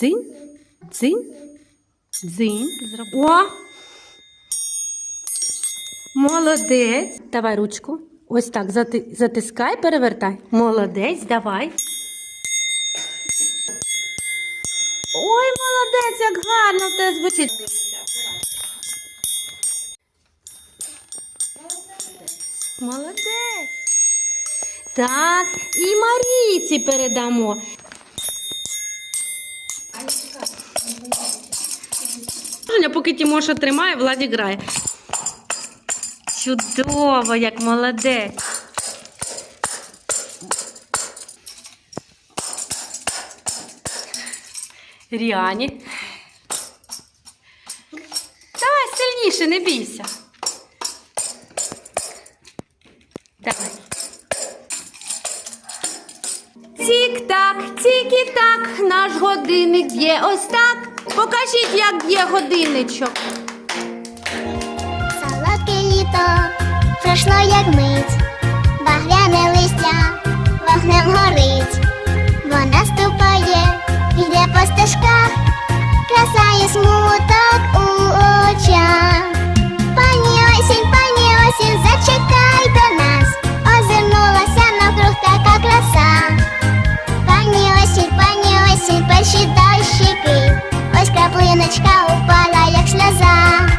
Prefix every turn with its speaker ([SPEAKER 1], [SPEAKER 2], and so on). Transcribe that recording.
[SPEAKER 1] Дзинь. Дзинь. Зроб- О! Молодець. Давай ручку. Ось так затискай, перевертай. Молодець, давай. Ой, молодець, як гарно в тебе звучить. Молодець. Так, і Марійці передамо. Женя, поки Тимоша тримає, Владі грає. Чудово, як молодець. Ріані. Давай сильніше, не бійся. Тік-так, тік і так, наш годинник б'є ось так. Покажіть, як є годинничок.
[SPEAKER 2] Солодке літо пройшло, як мить, багряне листя вогнем горить, вона ступає, йде по стежках, краса і смуток у очах. Пані осінь, пані осінь, зачекай до нас, озирнулася навкруг така краса. Пані осінь, пані осінь, посчитай. Качка упала, як сльоза.